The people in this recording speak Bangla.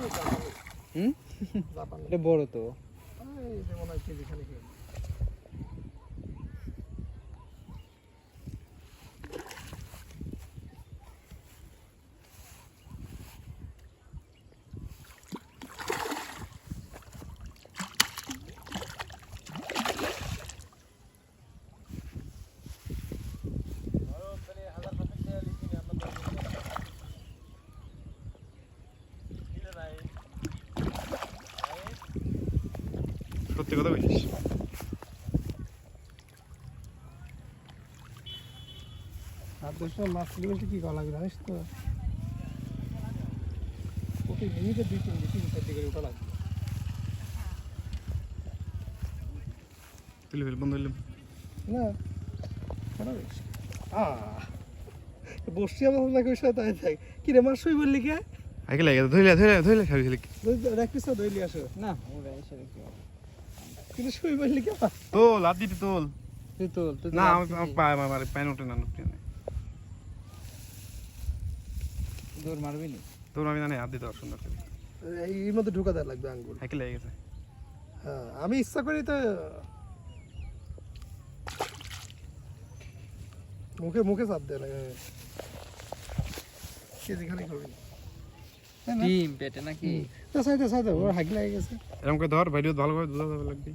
হুম? বড় তো। মনে হয় কেজি খানিক সত্যি কথা বলছিস? মাছ কি করা লাগবে জানিস তো? প্রতি মিনিটে দুই তিন তিন চারটি করে ওঠা লাগবে। তুলে ফেল বন্ধ না বসছি আমার না কই তাই থাক কি রে মাছ শুই বললি কে? আগে লাগে ধইলে ধইলে ধইলে খাবি দইলি আসো। না কিন্তু শুই বললি কে তোল আর দিতে তোল। না আমি পায়ে আমার পায়ে ওঠে না উঠে না দৌড় মারবি নি? তোর আমি জানি হাত দিতে সুন্দর করে এর মধ্যে ঢোকা দেওয়া লাগবে আঙ্গুল। লেগে গেছে। হ্যাঁ আমি ইচ্ছা করি তো মুখে মুখে চাপ দেয় না হ্যাঁ। কেজি খানি করবি? ডিম পেটে নাকি? তা সাইডে সাইডে ওর হাগি লাগে গেছে। এরকম করে ধর ভিডিও ভালো করে ধরা লাগবে।